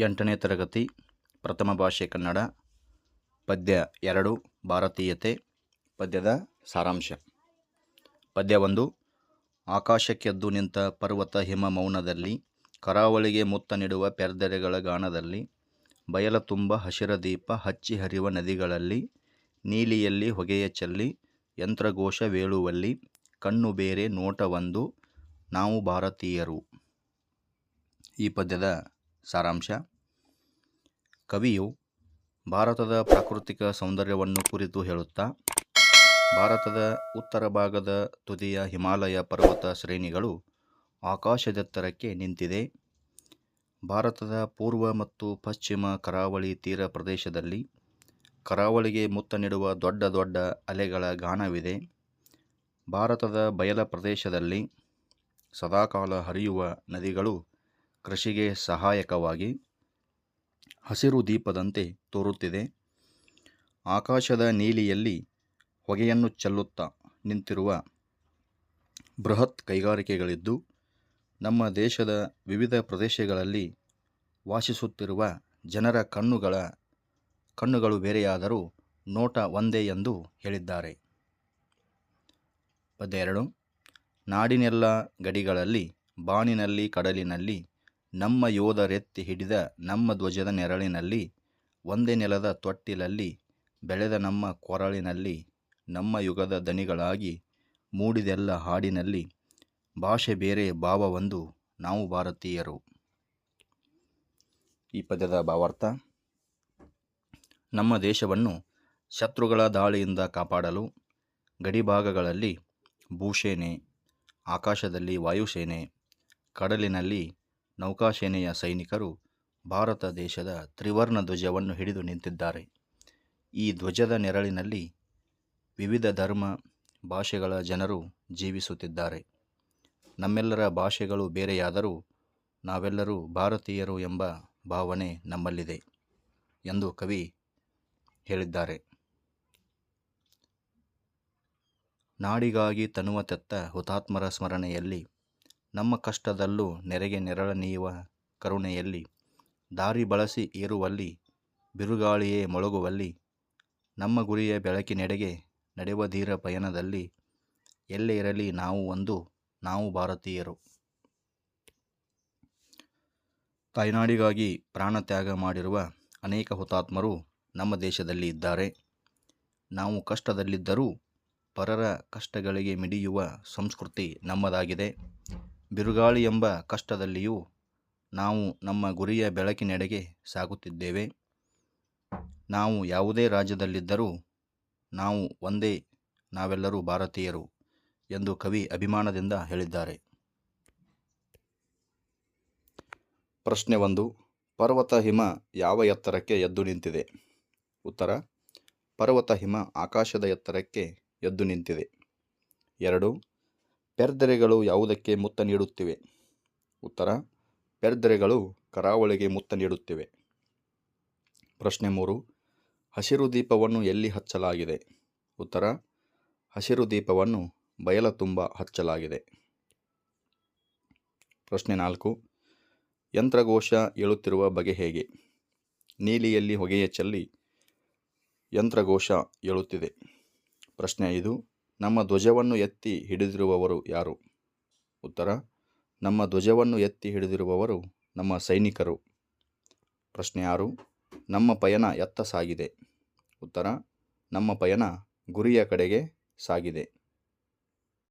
ಎಂಟನೇ ತರಗತಿ, ಪ್ರಥಮ ಭಾಷೆ ಕನ್ನಡ, ಪದ್ಯ ಎರಡು, ಭಾರತೀಯತೆ, ಪದ್ಯದ ಸಾರಾಂಶ. ಪದ್ಯ ಒಂದು, ಆಕಾಶಕ್ಕೆದ್ದು ನಿಂತ ಪರ್ವತ ಹಿಮ ಮೌನದಲ್ಲಿ, ಕರಾವಳಿಗೆ ಮುತ್ತ ನೀಡುವ ಪೆರ್ದೆರೆಗಳ ಗಾನದಲ್ಲಿ, ಬಯಲ ತುಂಬ ಹಸಿರ ದೀಪ ಹಚ್ಚಿ ಹರಿವ ನದಿಗಳಲ್ಲಿ, ನೀಲಿಯಲ್ಲಿ ಹೊಗೆಯ ಚೆಲ್ಲಿ, ಯಂತ್ರಘೋಷ ವೇಳುವಲ್ಲಿ, ಕಣ್ಣು ಬೇರೆ ನೋಟವೊಂದು ನಾವು ಭಾರತೀಯರು. ಈ ಪದ್ಯದ ಸಾರಾಂಶ. ಕವಿಯು ಭಾರತದ ಪ್ರಾಕೃತಿಕ ಸೌಂದರ್ಯವನ್ನು ಕುರಿತು ಹೇಳುತ್ತಾ, ಭಾರತದ ಉತ್ತರ ಭಾಗದ ತುದಿಯ ಹಿಮಾಲಯ ಪರ್ವತ ಶ್ರೇಣಿಗಳು ಆಕಾಶದೆತ್ತರಕ್ಕೆ ನಿಂತಿದೆ. ಭಾರತದ ಪೂರ್ವ ಮತ್ತು ಪಶ್ಚಿಮ ಕರಾವಳಿ ತೀರ ಪ್ರದೇಶದಲ್ಲಿ ಕರಾವಳಿಗೆ ಮುತ್ತ ನೀಡುವ ದೊಡ್ಡ ದೊಡ್ಡ ಅಲೆಗಳ ಗಾನವಿದೆ. ಭಾರತದ ಬಯಲ ಪ್ರದೇಶದಲ್ಲಿ ಸದಾಕಾಲ ಹರಿಯುವ ನದಿಗಳು ಕೃಷಿಗೆ ಸಹಾಯಕವಾಗಿ ಹಸಿರು ದೀಪದಂತೆ ತೋರುತ್ತಿದೆ. ಆಕಾಶದ ನೀಲಿಯಲ್ಲಿ ಹೊಗೆಯನ್ನು ಚೆಲ್ಲುತ್ತಾ ನಿಂತಿರುವ ಬೃಹತ್ ಕೈಗಾರಿಕೆಗಳಿದ್ದು, ನಮ್ಮ ದೇಶದ ವಿವಿಧ ಪ್ರದೇಶಗಳಲ್ಲಿ ವಾಸಿಸುತ್ತಿರುವ ಜನರ ಕಣ್ಣುಗಳ ಕಣ್ಣುಗಳು ಬೇರೆಯಾದರೂ ನೋಟ ಒಂದೇ ಎಂದು ಹೇಳಿದ್ದಾರೆ. ಪದ್ಯ ಎರಡು, ನಾಡಿನೆಲ್ಲ ಗಡಿಗಳಲ್ಲಿ, ಬಾನಿನಲ್ಲಿ, ಕಡಲಿನಲ್ಲಿ ನಮ್ಮ ಯೋಧರೆತ್ತಿ ಹಿಡಿದ ನಮ್ಮ ಧ್ವಜದ ನೆರಳಿನಲ್ಲಿ, ಒಂದೇ ನೆಲದ ತೊಟ್ಟಿಲಲ್ಲಿ, ಬೆಳೆದ ನಮ್ಮ ಕೊರಳಿನಲ್ಲಿ, ನಮ್ಮ ಯುಗದ ದನಿಗಳಾಗಿ ಮೂಡಿದೆಲ್ಲ ಹಾಡಿನಲ್ಲಿ ಭಾಷೆ ಬೇರೆ ಭಾವವೊಂದು ನಾವು ಭಾರತೀಯರು. ಈ ಪದ್ಯದ ಭಾವಾರ್ಥ, ನಮ್ಮ ದೇಶವನ್ನು ಶತ್ರುಗಳ ದಾಳಿಯಿಂದ ಕಾಪಾಡಲು ಗಡಿಭಾಗಗಳಲ್ಲಿ ಭೂಸೇನೆ, ಆಕಾಶದಲ್ಲಿ ವಾಯುಸೇನೆ, ಕಡಲಿನಲ್ಲಿ ನೌಕಾಸೇನೆಯ ಸೈನಿಕರು ಭಾರತ ದೇಶದ ತ್ರಿವರ್ಣ ಧ್ವಜವನ್ನು ಹಿಡಿದು ನಿಂತಿದ್ದಾರೆ. ಈ ಧ್ವಜದ ನೆರಳಿನಲ್ಲಿ ವಿವಿಧ ಧರ್ಮ ಭಾಷೆಗಳ ಜನರು ಜೀವಿಸುತ್ತಿದ್ದಾರೆ. ನಮ್ಮೆಲ್ಲರ ಭಾಷೆಗಳು ಬೇರೆಯಾದರೂ ನಾವೆಲ್ಲರೂ ಭಾರತೀಯರು ಎಂಬ ಭಾವನೆ ನಮ್ಮಲ್ಲಿದೆ ಎಂದು ಕವಿ ಹೇಳಿದ್ದಾರೆ. ನಾಡಿಗಾಗಿ ತನುವ ತೆತ್ತ ಹುತಾತ್ಮರ ಸ್ಮರಣೆಯಲ್ಲಿ ನಮ್ಮ ಕಷ್ಟದಲ್ಲೂ ನೆರೆಗೆ ನೆರಳ ನೀಯುವ ಕರುಣೆಯಲ್ಲಿ, ದಾರಿ ಬಳಸಿ ಏರುವಲ್ಲಿ, ಬಿರುಗಾಳಿಯೇ ಮೊಳಗುವಲ್ಲಿ, ನಮ್ಮ ಗುರಿಯ ಬೆಳಕಿನೆಡೆಗೆ ನಡೆವ ಧೀರ ಪಯಣದಲ್ಲಿ, ಎಲ್ಲೇ ಇರಲಿ ನಾವು ಒಂದು, ನಾವು ಭಾರತೀಯರು. ತಾಯ್ನಾಡಿಗಾಗಿ ಪ್ರಾಣತ್ಯಾಗ ಮಾಡಿರುವ ಅನೇಕ ಹುತಾತ್ಮರು ನಮ್ಮ ದೇಶದಲ್ಲಿ ಇದ್ದಾರೆ. ನಾವು ಕಷ್ಟದಲ್ಲಿದ್ದರೂ ಪರರ ಕಷ್ಟಗಳಿಗೆ ಮಿಡಿಯುವ ಸಂಸ್ಕೃತಿ ನಮ್ಮದಾಗಿದೆ. ಬಿರುಗಾಳಿ ಎಂಬ ಕಷ್ಟದಲ್ಲಿಯೂ ನಾವು ನಮ್ಮ ಗುರಿಯ ಬೆಳಕಿನೆಡೆಗೆ ಸಾಗುತ್ತಿದ್ದೇವೆ. ನಾವು ಯಾವುದೇ ರಾಜ್ಯದಲ್ಲಿದ್ದರೂ ನಾವು ಒಂದೇ ನಾವೆಲ್ಲರೂ ಭಾರತೀಯರು ಎಂದು ಕವಿ ಅಭಿಮಾನದಿಂದ ಹೇಳಿದ್ದಾರೆ. ಪ್ರಶ್ನೆ ಒಂದು, ಪರ್ವತ ಹಿಮ ಯಾವ ಎತ್ತರಕ್ಕೆ ಎದ್ದು ನಿಂತಿದೆ? ಉತ್ತರ, ಪರ್ವತ ಹಿಮ ಆಕಾಶದ ಎತ್ತರಕ್ಕೆ ಎದ್ದು ನಿಂತಿದೆ. ಎರಡು ಪೆರ್ದೆರೆಗಳು ಯಾವುದಕ್ಕೆ ಮುತ್ತ ನೀಡುತ್ತಿವೆ? ಉತ್ತರ, ಪೆರ್ದೆರೆಗಳು ಕರಾವಳಿಗೆ ಮುತ್ತ ನೀಡುತ್ತಿವೆ. ಪ್ರಶ್ನೆ ಮೂರು, ಹಸಿರು ದೀಪವನ್ನು ಎಲ್ಲಿ ಹಚ್ಚಲಾಗಿದೆ? ಉತ್ತರ, ಹಸಿರು ದೀಪವನ್ನು ಬಯಲ ತುಂಬ ಹಚ್ಚಲಾಗಿದೆ. ಪ್ರಶ್ನೆ ನಾಲ್ಕು, ಯಂತ್ರಘೋಷ ಏಳುತ್ತಿರುವ ಬಗೆ ಹೇಗೆ? ನೀಲಿಯಲ್ಲಿ ಹೊಗೆಯ ಚೆಲ್ಲಿ ಯಂತ್ರಘೋಷ ಏಳುತ್ತಿದೆ. ಪ್ರಶ್ನೆ ಐದು ನಮ್ಮ ಧ್ವಜವನ್ನು ಎತ್ತಿ ಹಿಡಿದಿರುವವರು ಯಾರು? ಉತ್ತರ, ನಮ್ಮ ಧ್ವಜವನ್ನು ಎತ್ತಿ ಹಿಡಿದಿರುವವರು ನಮ್ಮ ಸೈನಿಕರು. ಪ್ರಶ್ನೆ ಯಾರು ನಮ್ಮ ಪಯಣ ಎತ್ತ ಸಾಗಿದೆ? ಉತ್ತರ, ನಮ್ಮ ಪಯಣ ಗುರಿಯ ಕಡೆಗೆ ಸಾಗಿದೆ.